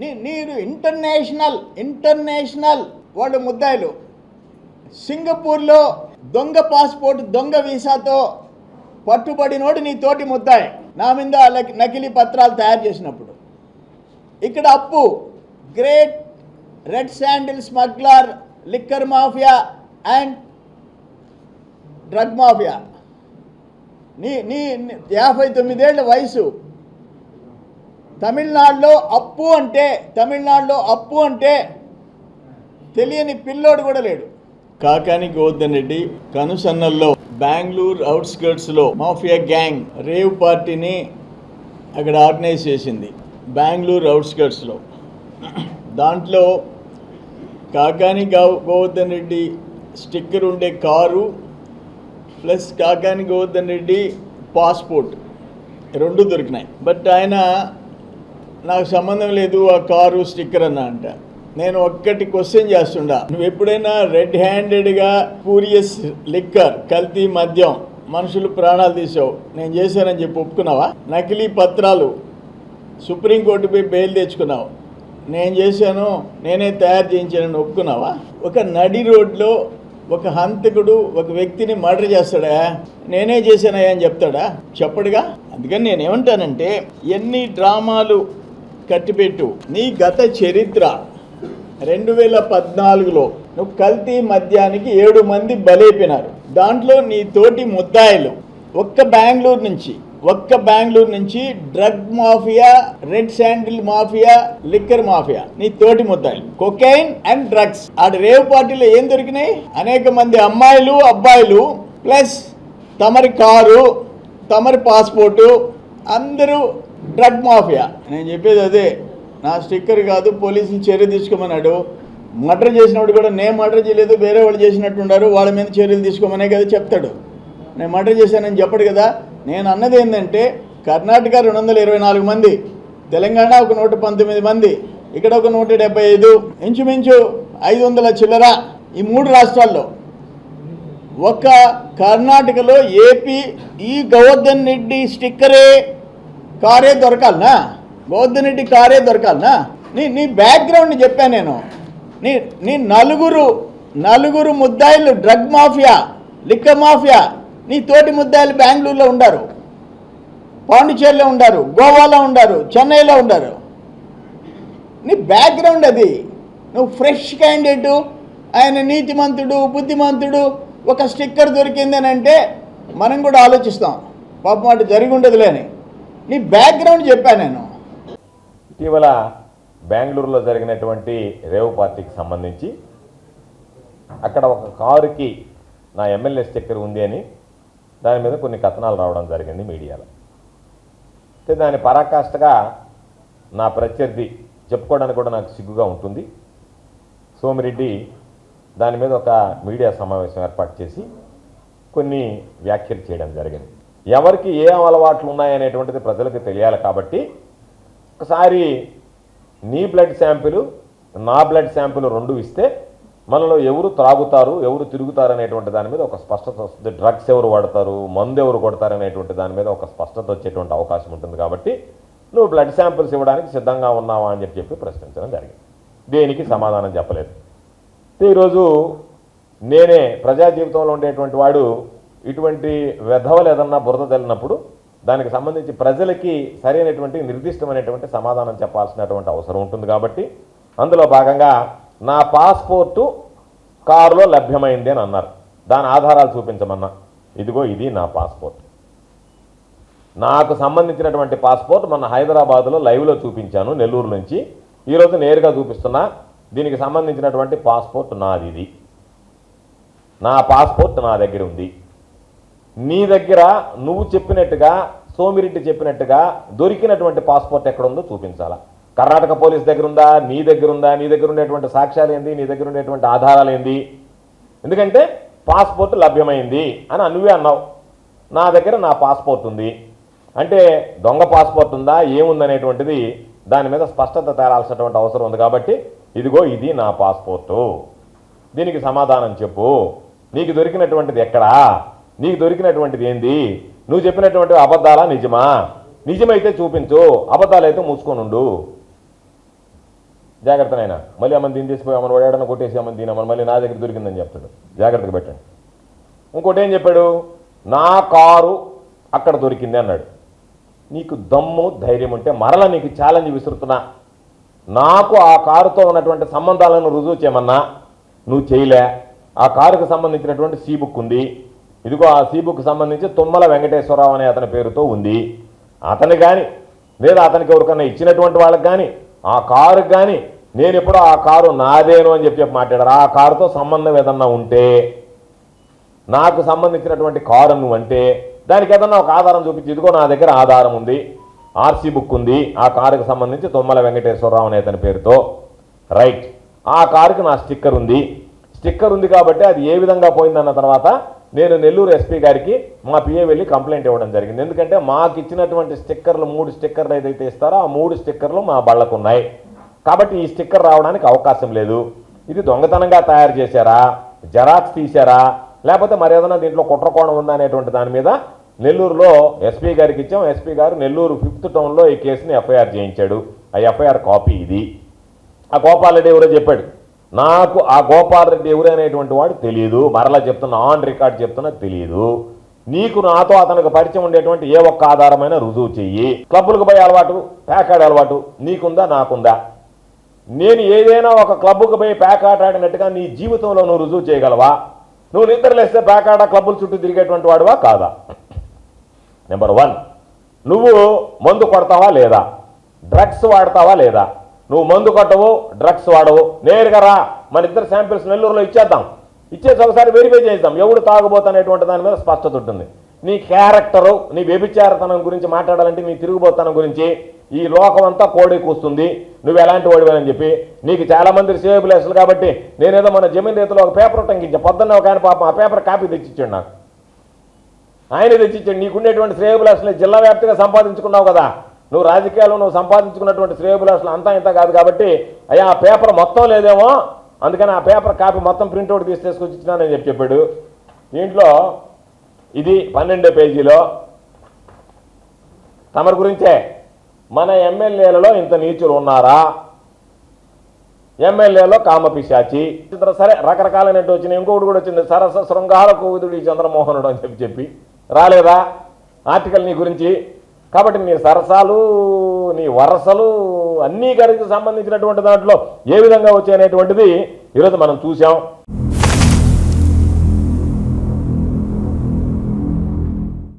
నీ నీరు international international వాళ్ళు ముద్దాయిలు. సింగపూర్లో దొంగ పాస్పోర్ట్ దొంగ వీసాతో పట్టుబడినోడు నీ తోటి ముద్దాయి. నా మీద నకిలీ పత్రాలు తయారు చేసినప్పుడు. ఇక్కడ అప్పు. Great red sandal smuggler liquor mafia and drug mafia నీ నీ నీ యాభై తొమ్మిదేళ్ళ వయసు. తమిళనాడులో అప్పు అంటే తమిళనాడులో అప్పు అంటే తెలియని పిల్లోడు కూడా లేడు. కాకాని గోవర్ధన్ రెడ్డి కనుసన్నల్లో బెంగళూరు అవుట్స్కర్ట్స్లో మాఫియా గ్యాంగ్ రేవ్ పార్టీని అక్కడ ఆర్గనైజ్ చేసింది బెంగళూరు అవుట్స్కర్ట్స్లో. దాంట్లో కాకాని గోవర్ధన్ రెడ్డి స్టిక్కర్ ఉండే car plus Kakani Govardhan Reddy passport రెండు దొరికినాయి. బట్ ఆయన నాకు సంబంధం లేదు ఆ కారు స్టిక్కర్ అన్న అంట. నేను ఒక్కటి క్వశ్చన్ చేస్తుండా. నువ్వు ఎప్పుడైనా రెడ్ హ్యాండెడ్గా పూరియస్ లిక్కర్ కల్తీ మద్యం మనుషులు ప్రాణాలు తీసావు. నేను చేశానని చెప్పి ఒప్పుకున్నావా? నకిలీ పత్రాలు సుప్రీంకోర్టుపై బెయిల్ తెచ్చుకున్నావు. నేను చేశాను నేనే తయారు చేయించానని ఒప్పుకున్నావా? ఒక నడి రోడ్లో ఒక హంతకుడు ఒక వ్యక్తిని మర్డర్ చేస్తాడా? నేనే చేశానయ్యా అని చెప్తాడా? చెప్పడుగా. అందుకని నేనేమంటానంటే ఎన్ని డ్రామాలు కట్టిపెట్టు. నీ గత చరిత్ర. రెండు వేల పద్నాలుగులో నువ్వు కల్తీ మద్యానికి ఏడు మంది బలైపోయినారు. దాంట్లో నీ తోటి ముద్దాయిలు. ఒక్క బెంగళూరు నుంచి ఒక్క బెంగళూరు నుంచి drug mafia red sandal mafia liquor mafia. నీ తోటి ముద్దాయిలు. Cocaine and drugs. ఆడ రేవ్ పార్టీలో ఏం దొరికినాయి? అనేక మంది అమ్మాయిలు అబ్బాయిలు ప్లస్ తమరి కారు తమరి పాస్పోర్టు అందరూ డ్రగ్ మాఫియా. నేను చెప్పేది అదే. నా స్టిక్కర్ కాదు పోలీసులు చర్య తీసుకోమన్నాడు. మర్డర్ చేసినప్పుడు కూడా నేను మర్డర్ చేయలేదు వేరే వాళ్ళు చేసినట్టున్నారు వాళ్ళ మీద చర్యలు తీసుకోమనే కదా చెప్తాడు. నేను మర్డర్ చేశానని చెప్పడు కదా. నేను అన్నది ఏంటంటే కర్ణాటక రెండు వందల ఇరవై నాలుగు మంది తెలంగాణ ఒక నూట పంతొమ్మిది మంది ఇక్కడ ఒక నూట డెబ్బై ఐదు ఇంచుమించు ఐదు వందల చిల్లర ఈ మూడు రాష్ట్రాల్లో. ఒక కర్ణాటకలో ఏపీ ఈ గోవర్ధన్ రెడ్డి స్టిక్కరే కారే దొరకాలనా? గోవర్ధన్ కారే దొరకాలనా? నీ నీ బ్యాక్గ్రౌండ్ చెప్పాను నేను. నీ నీ నలుగురు నలుగురు ముద్దాయిలు డ్రగ్ మాఫియా లిక్క మాఫియా నీ తోటి ముద్దాయిలు బెంగళూరులో ఉండారు. పాండిచేరిలో ఉండారు గోవాలో ఉండారు చెన్నైలో ఉండారు. నీ బ్యాక్గ్రౌండ్ అది. నువ్వు ఫ్రెష్ క్యాండిడేటు ఆయన నీతిమంతుడు బుద్ధిమంతుడు ఒక స్టిక్కర్ దొరికిందని అంటే మనం కూడా ఆలోచిస్తాం. పాపం అటు జరిగి ఉండదులే అని. నీ బ్యాక్గ్రౌండ్ చెప్పాను నేను. ఇటీవల బెంగళూరులో జరిగినటువంటి రేవ్ పార్టీకి సంబంధించి అక్కడ ఒక కారుకి నా ఎమ్మెల్యే స్టిక్కర్ ఉంది అని దాని మీద కొన్ని కథనాలు రావడం జరిగింది మీడియాలో. అయితే దాని పరాకాష్ఠగా నా ప్రత్యర్థి చెప్పుకోవడానికి కూడా నాకు సిగ్గుగా ఉంటుంది. సోమిరెడ్డి దాని మీద ఒక మీడియా సమావేశం ఏర్పాటు చేసి కొన్ని వ్యాఖ్యలు చేయడం జరిగింది. ఎవరికి ఏ అలవాట్లు ఉన్నాయనేటువంటిది ప్రజలకు తెలియాలి కాబట్టి ఒకసారి నీ బ్లడ్ శాంపిల్ నా బ్లడ్ శాంపిల్ రెండు ఇస్తే మనలో ఎవరు త్రాగుతారు ఎవరు తిరుగుతారు అనేటువంటి దాని మీద ఒక స్పష్టత వస్తుంది. డ్రగ్స్ ఎవరు వాడతారు మందు ఎవరు కొడతారు అనేటువంటి దాని మీద ఒక స్పష్టత వచ్చేటువంటి అవకాశం ఉంటుంది కాబట్టి నువ్వు బ్లడ్ శాంపిల్స్ ఇవ్వడానికి సిద్ధంగా ఉన్నావా అని చెప్పి చెప్పి ప్రశ్నించడం జరిగింది. దేనికి సమాధానం చెప్పలేదు. ఈరోజు నేనే ప్రజా జీవితంలో ఉండేటువంటి వాడు ఇటువంటి వెధవలు ఏదన్నా బురద తెలినప్పుడు దానికి సంబంధించి ప్రజలకి సరైనటువంటి నిర్దిష్టమైనటువంటి సమాధానం చెప్పాల్సినటువంటి అవసరం ఉంటుంది కాబట్టి అందులో భాగంగా నా పాస్పోర్టు కారులో లభ్యమైంది అని అన్నారు. దాని ఆధారాలు చూపించమన్నా. ఇదిగో ఇది నా పాస్పోర్ట్. నాకు సంబంధించినటువంటి పాస్పోర్ట్ మన హైదరాబాద్లో లైవ్లో చూపించాను నెల్లూరు నుంచి. ఈరోజు నేరుగా చూపిస్తున్నా. దీనికి సంబంధించినటువంటి పాస్పోర్ట్ నాది ఇది. నా పాస్పోర్ట్ నా దగ్గర ఉంది. నీ దగ్గర నువ్వు చెప్పినట్టుగా సోమిరెడ్డి చెప్పినట్టుగా దొరికినటువంటి పాస్పోర్ట్ ఎక్కడ ఉందో చూపించాలా. కర్ణాటక పోలీస్ దగ్గర ఉందా నీ దగ్గర ఉందా నీ దగ్గర ఉండేటువంటి సాక్ష్యాలు ఏంది? నీ దగ్గర ఉండేటువంటి ఆధారాలు ఏంది? ఎందుకంటే పాస్పోర్ట్ లభ్యమైంది అని నువ్వే అన్నావు. నా దగ్గర నా పాస్పోర్ట్ ఉంది. అంటే దొంగ పాస్పోర్ట్ ఉందా? ఏముందనేటువంటిది దాని మీద స్పష్టత తేరాల్సినటువంటి అవసరం ఉంది కాబట్టి ఇదిగో ఇది నా పాస్పోర్టు. దీనికి సమాధానం చెప్పు. నీకు దొరికినటువంటిది ఎక్కడా? నీకు దొరికినటువంటిది ఏంది? నువ్వు చెప్పినటువంటి అబద్ధాలా నిజమా? నిజమైతే చూపించు అబద్ధాలైతే మూసుకొనుండు జాగ్రత్త నాయన. మళ్ళీ అమ్మని దీని తీసిపోయి అమ్మని వాడాడని కొట్టేసి అమ్మని దీని మళ్ళీ నా దగ్గర దొరికిందని చెప్తాడు. జాగ్రత్తగా పెట్టండి. ఇంకోటి ఏం చెప్పాడు? నా కారు అక్కడ దొరికింది అన్నాడు. నీకు దమ్ము ధైర్యం ఉంటే మరల నీకు ఛాలెంజ్ విసురుతున్నా. నాకు ఆ కారుతో ఉన్నటువంటి సంబంధాలను రుజువు చేయమన్నా నువ్వు చేయలే. ఆ కారుకు సంబంధించినటువంటి సీ బుక్ ఉంది. ఇదిగో ఆ సీ బుక్ సంబంధించి తుమ్మల వెంకటేశ్వరరావు అనే అతని పేరుతో ఉంది. అతని కానీ లేదా అతనికి ఎవరికన్నా ఇచ్చినటువంటి వాళ్ళకి కానీ ఆ కారు కానీ నేను ఎప్పుడో ఆ కారు నాదేను అని చెప్పి చెప్పి మాట్లాడారు. ఆ కారుతో సంబంధం ఏదన్నా ఉంటే నాకు సంబంధించినటువంటి కారు నువ్వు అంటే దానికి ఏదన్నా ఒక ఆధారం చూపించి ఇదిగో నా దగ్గర ఆధారం ఉంది ఆర్సీ బుక్ ఉంది ఆ కారుకు సంబంధించి తుమ్మల వెంకటేశ్వరరావు అనే అతని పేరుతో. రైట్. ఆ కారుకి నా స్టిక్కర్ ఉంది. స్టిక్కర్ ఉంది కాబట్టి అది ఏ విధంగా పోయిందన్న తర్వాత నేను నెల్లూరు ఎస్పీ గారికి మా పిఏ వెళ్ళి కంప్లైంట్ ఇవ్వడం జరిగింది. ఎందుకంటే మాకు ఇచ్చినటువంటి స్టిక్కర్లు మూడు స్టిక్కర్లు ఏదైతే ఇస్తారో ఆ మూడు స్టిక్కర్లు మా బళ్ళకు ఉన్నాయి. కాబట్టి ఈ స్టిక్కర్ రావడానికి అవకాశం లేదు. ఇది దొంగతనంగా తయారు చేశారా? జెరాక్స్ తీశారా? లేకపోతే మరేదైనా దీంట్లో కుట్రకోణం ఉందా అనేటువంటి దాని మీద నెల్లూరులో ఎస్పీ గారికి ఇచ్చాం. ఎస్పీ గారు నెల్లూరు ఫిఫ్త్ టౌన్లో ఈ కేసుని ఎఫ్ఐఆర్ చేయించాడు. ఆ ఎఫ్ఐఆర్ కాపీ ఇది. ఆ గోపాల్రెడ్డి ఎవరో చెప్పాడు. నాకు ఆ గోపాలరెడ్డి ఎవరనేటువంటి వాడు తెలియదు మరలా చెప్తున్నా ఆన్ రికార్డ్ చెప్తున్నా తెలియదు నీకు నాతో అతనికి పరిచయం ఉండేటువంటి ఏ ఒక్క ఆధారమైన రుజువు చెయ్యి. క్లబ్బులకు పోయే అలవాటు ప్యాకాడే అలవాటు నీకుందా నాకుందా? నేను ఏదైనా ఒక క్లబ్కు పోయి ప్యాకాట ఆడినట్టుగా నీ జీవితంలో నువ్వు రుజువు చేయగలవా? నువ్వు నిద్రలేస్తే ప్యాకాట క్లబ్బుల చుట్టూ తిరిగేటువంటి వాడువా కాదా? నెంబర్ వన్ నువ్వు మందు కొడతావా లేదా? డ్రగ్స్ వాడతావా లేదా? నువ్వు మందు కొట్టవు డ్రగ్స్ వాడవు. నేరుగా రా మన ఇద్దరు శాంపిల్స్ నెల్లూరులో ఇచ్చేద్దాం. ఇచ్చేసి ఒకసారి వెరిఫై చేద్దాం ఎవడు తాగుబోతనేటువంటి దాని మీద స్పష్టత ఉంటుంది. నీ క్యారెక్టరు నీ వ్యభిచారతనం గురించి మాట్లాడాలంటే నీ తిరుగుబోతనం గురించి ఈ లోకం అంతా కోడి కూస్తుంది. నువ్వు ఎలాంటి వాడివని చెప్పి నీకు చాలా మంది సేవబులేసులు కాబట్టి నేనేదో మన జమీన్ రైతులో ఒక పేపర్ టంకించా పొద్దున్న ఒక ఆయన పాపం ఆ పేపర్ కాపీ తెచ్చిచ్చాడు నాకు. ఆయన తెచ్చిచ్చాడు. నీకుండేటువంటి శ్రేయబులాసులు జిల్లా వ్యాప్తిగా సంపాదించుకున్నావు కదా. నువ్వు రాజకీయాల్లో నువ్వు సంపాదించుకున్నటువంటి శ్రేయబులాసులు అంతా ఇంత కాదు కాబట్టి అయ్యా ఆ పేపర్ మొత్తం లేదేమో అందుకని ఆ పేపర్ కాపీ మొత్తం ప్రింట్అవుట్ తీసి తీసుకొచ్చి ఇచ్చినానని చెప్పి చెప్పాడు. దీంట్లో ఇది పన్నెండో పేజీలో. తమరి గురించే. మన ఎమ్మెల్యేలలో ఇంత నీచులు ఉన్నారా? ఎమ్మెల్యేలో కామపిశాచి సరే రకరకాలైనట్టు వచ్చినాయి. ఇంకొకటి కూడా వచ్చింది. సరస శృంగార కోవిదుడి చంద్రమోహనుడు అని చెప్పి చెప్పి. రాలేదా? ఆర్టికల్ నీ గురించి. కాబట్టి నీ సరసాలు నీ వరసలు అన్నీ గారికి సంబంధించినటువంటి దాంట్లో ఏ విధంగా వచ్చాయనేటువంటిది ఈరోజు మనం చూసాం